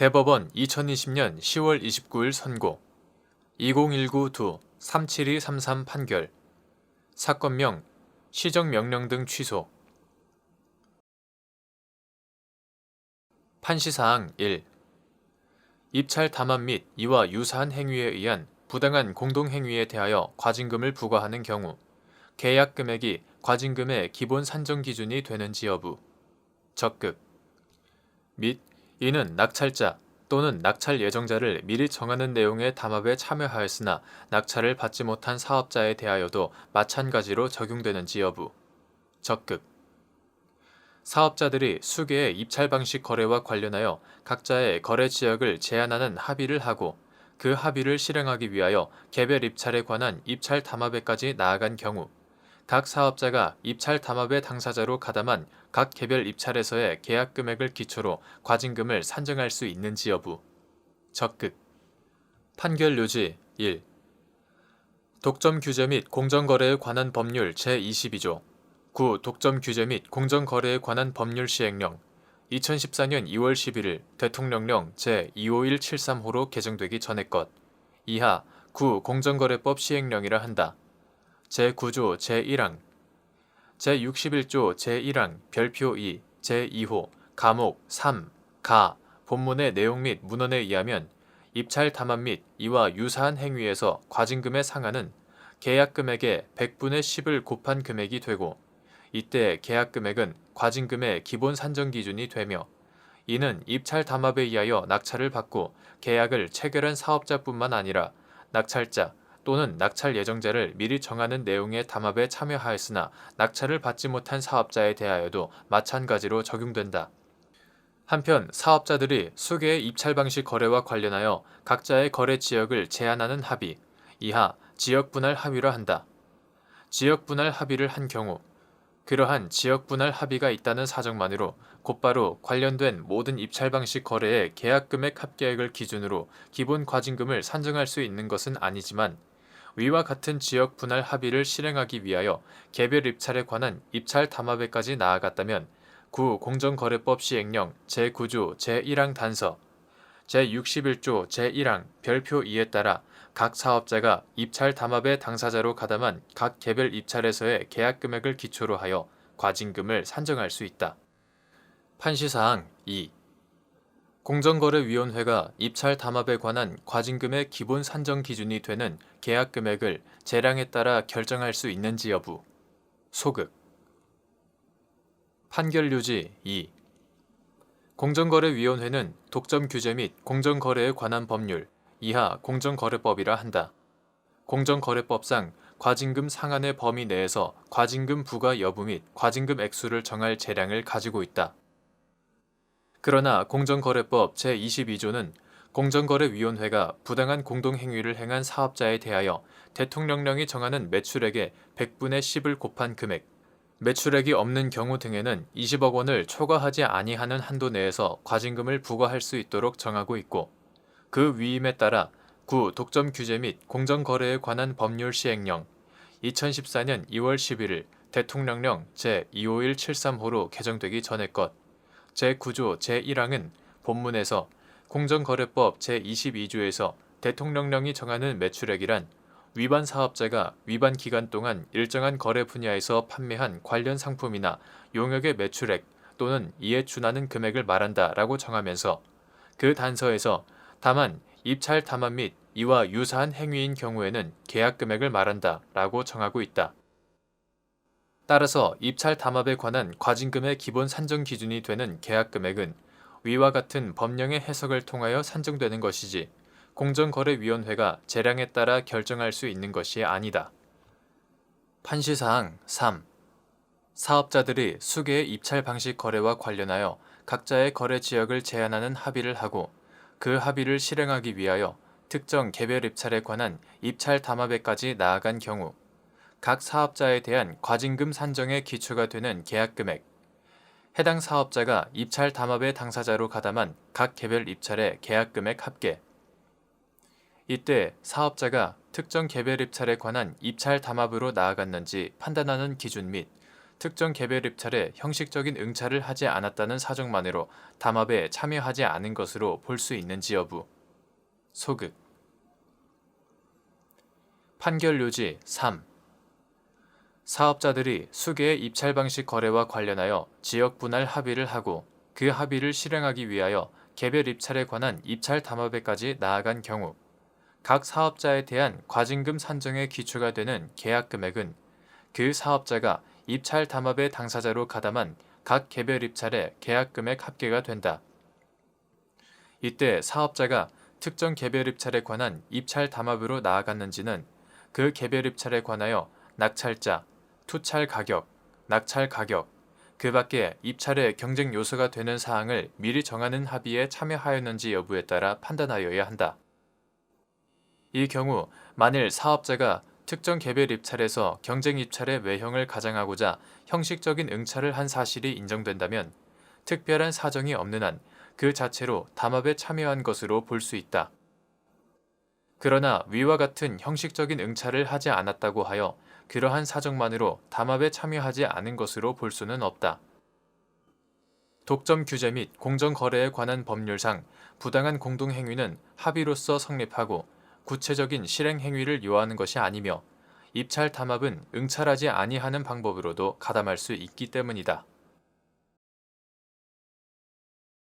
대법원 2020년 10월 29일 선고. 2019-2-37233 판결. 사건명 시정명령 등 취소. 판시사항 1 입찰 담합 및 이와 유사한 행위에 의한 부당한 공동행위에 대하여 과징금을 부과하는 경우 계약 금액이 과징금의 기본 산정 기준이 되는지 여부. 적극. 및 이는 낙찰자 또는 낙찰 예정자를 미리 정하는 내용의 담합에 참여하였으나 낙찰을 받지 못한 사업자에 대하여도 마찬가지로 적용되는지 여부. 적극. 사업자들이 수개의 입찰 방식 거래와 관련하여 각자의 거래 지역을 제한하는 합의를 하고 그 합의를 실행하기 위하여 개별 입찰에 관한 입찰 담합에까지 나아간 경우 각 사업자가 입찰 담합의 당사자로 가담한 각 개별 입찰에서의 계약 금액을 기초로 과징금을 산정할 수 있는지 여부. 적극. 판결 요지 1. 독점 규제 및 공정거래에 관한 법률 제22조 9. 독점 규제 및 공정거래에 관한 법률 시행령 2014년 2월 11일 대통령령 제25173호로 개정되기 전의 것 이하 9. 공정거래법 시행령이라 한다. 제9조 제1항 제61조 제1항 별표 2 제2호 감옥 3 가 본문의 내용 및 문헌에 의하면 입찰 담합 및 이와 유사한 행위에서 과징금의 상한은 계약 금액의 100분의 10을 곱한 금액이 되고 이때 계약 금액은 과징금의 기본 산정 기준이 되며 이는 입찰 담합에 의하여 낙찰을 받고 계약을 체결한 사업자뿐만 아니라 낙찰자 또는 낙찰 예정자를 미리 정하는 내용의 담합에 참여하였으나 낙찰을 받지 못한 사업자에 대하여도 마찬가지로 적용된다. 한편 사업자들이 수개의 입찰 방식 거래와 관련하여 각자의 거래 지역을 제한하는 합의, 이하 지역 분할 합의라 한다. 지역 분할 합의를 한 경우 그러한 지역 분할 합의가 있다는 사정만으로 곧바로 관련된 모든 입찰 방식 거래의 계약 금액 합계액을 기준으로 기본 과징금을 산정할 수 있는 것은 아니지만 위와 같은 지역 분할 합의를 실행하기 위하여 개별 입찰에 관한 입찰 담합에까지 나아갔다면 구 공정거래법 시행령 제9조 제1항 단서 제61조 제1항 별표 2에 따라 각 사업자가 입찰 담합의 당사자로 가담한 각 개별 입찰에서의 계약 금액을 기초로 하여 과징금을 산정할 수 있다. 판시사항 2 공정거래위원회가 입찰 담합에 관한 과징금의 기본 산정 기준이 되는 계약 금액을 재량에 따라 결정할 수 있는지 여부. 소극. 판결 유지 2. 공정거래위원회는 독점 규제 및 공정거래에 관한 법률 이하 공정거래법이라 한다. 공정거래법상 과징금 상한의 범위 내에서 과징금 부과 여부 및 과징금 액수를 정할 재량을 가지고 있다. 그러나 공정거래법 제22조는 공정거래위원회가 부당한 공동행위를 행한 사업자에 대하여 대통령령이 정하는 매출액의 100분의 10을 곱한 금액, 매출액이 없는 경우 등에는 20억 원을 초과하지 아니하는 한도 내에서 과징금을 부과할 수 있도록 정하고 있고 그 위임에 따라 구 독점 규제 및 공정거래에 관한 법률 시행령 2014년 2월 11일 대통령령 제25173호로 개정되기 전의 것 제9조 제1항은 본문에서 공정거래법 제22조에서 대통령령이 정하는 매출액이란 위반 사업자가 위반 기간 동안 일정한 거래 분야에서 판매한 관련 상품이나 용역의 매출액 또는 이에 준하는 금액을 말한다라고 정하면서 그 단서에서 다만 입찰 담합 및 이와 유사한 행위인 경우에는 계약 금액을 말한다라고 정하고 있다. 따라서 입찰 담합에 관한 과징금의 기본 산정 기준이 되는 계약 금액은 위와 같은 법령의 해석을 통하여 산정되는 것이지 공정거래위원회가 재량에 따라 결정할 수 있는 것이 아니다. 판시사항 3. 사업자들이 수개의 입찰 방식 거래와 관련하여 각자의 거래 지역을 제한하는 합의를 하고 그 합의를 실행하기 위하여 특정 개별 입찰에 관한 입찰 담합에까지 나아간 경우 각 사업자에 대한 과징금 산정의 기초가 되는 계약 금액, 해당 사업자가 입찰 담합의 당사자로 가담한 각 개별 입찰의 계약 금액 합계. 이때 사업자가 특정 개별 입찰에 관한 입찰 담합으로 나아갔는지 판단하는 기준 및 특정 개별 입찰에 형식적인 응찰을 하지 않았다는 사정만으로 담합에 참여하지 않은 것으로 볼 수 있는지 여부. 소극. 판결 요지 3. 사업자들이 수개의 입찰 방식 거래와 관련하여 지역 분할 합의를 하고 그 합의를 실행하기 위하여 개별 입찰에 관한 입찰 담합에까지 나아간 경우 각 사업자에 대한 과징금 산정의 기초가 되는 계약 금액은 그 사업자가 입찰 담합의 당사자로 가담한 각 개별 입찰의 계약 금액 합계가 된다. 이때 사업자가 특정 개별 입찰에 관한 입찰 담합으로 나아갔는지는 그 개별 입찰에 관하여 낙찰자, 투찰 가격, 낙찰 가격, 그 밖에 입찰의 경쟁 요소가 되는 사항을 미리 정하는 합의에 참여하였는지 여부에 따라 판단하여야 한다. 이 경우 만일 사업자가 특정 개별 입찰에서 경쟁 입찰의 외형을 가장하고자 형식적인 응찰을 한 사실이 인정된다면 특별한 사정이 없는 한 그 자체로 담합에 참여한 것으로 볼 수 있다. 그러나 위와 같은 형식적인 응찰을 하지 않았다고 하여 그러한 사정만으로 담합에 참여하지 않은 것으로 볼 수는 없다. 독점 규제 및 공정 거래에 관한 법률상 부당한 공동 행위는 합의로서 성립하고 구체적인 실행 행위를 요하는 것이 아니며 입찰 담합은 응찰하지 아니하는 방법으로도 가담할 수 있기 때문이다.